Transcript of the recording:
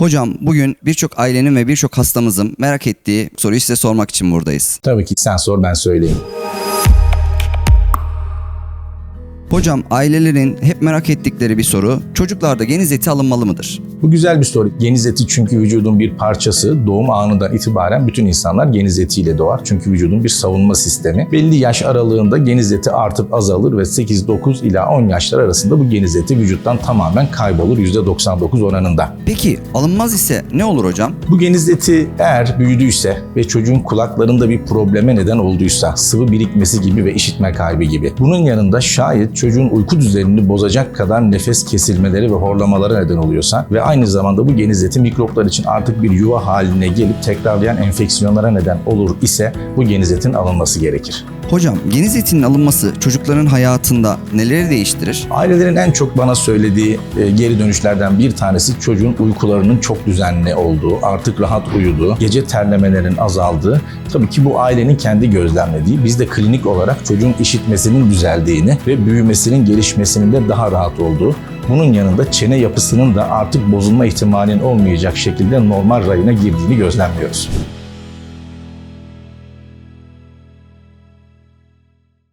Hocam bugün birçok ailenin ve birçok hastamızın merak ettiği soruyu size sormak için buradayız. Tabii ki sen sor ben söyleyeyim. Hocam ailelerin hep merak ettikleri bir soru çocuklarda geniz eti alınmalı mıdır? Bu güzel bir soru. Geniz eti çünkü vücudun bir parçası. Doğum anından itibaren bütün insanlar geniz etiyle doğar. Çünkü vücudun bir savunma sistemi. Belli yaş aralığında geniz eti artıp azalır ve 8-9 ila 10 yaşlar arasında bu geniz eti vücuttan tamamen kaybolur %99 oranında. Peki alınmaz ise ne olur hocam? Bu geniz eti eğer büyüdüyse ve çocuğun kulaklarında bir probleme neden olduysa, sıvı birikmesi gibi ve işitme kaybı gibi. Bunun yanında şayet çocuğun uyku düzenini bozacak kadar nefes kesilmeleri ve horlamalara neden oluyorsa ve aynı zamanda bu geniz eti mikroplar için artık bir yuva haline gelip tekrarlayan enfeksiyonlara neden olur ise bu geniz etin alınması gerekir. Hocam geniz etinin alınması çocukların hayatında neleri değiştirir? Ailelerin en çok bana söylediği e, geri dönüşlerden bir tanesi çocuğun uykularının çok düzenli olduğu, artık rahat uyuduğu, gece terlemelerin azaldığı. Tabii ki bu ailenin kendi gözlemlediği. Biz de klinik olarak çocuğun işitmesinin düzeldiğini ve büyümesinin, gelişmesinin de daha rahat olduğu. Bunun yanında çene yapısının da artık bozulma ihtimalinin olmayacak şekilde normal rayına girdiğini gözlemliyoruz.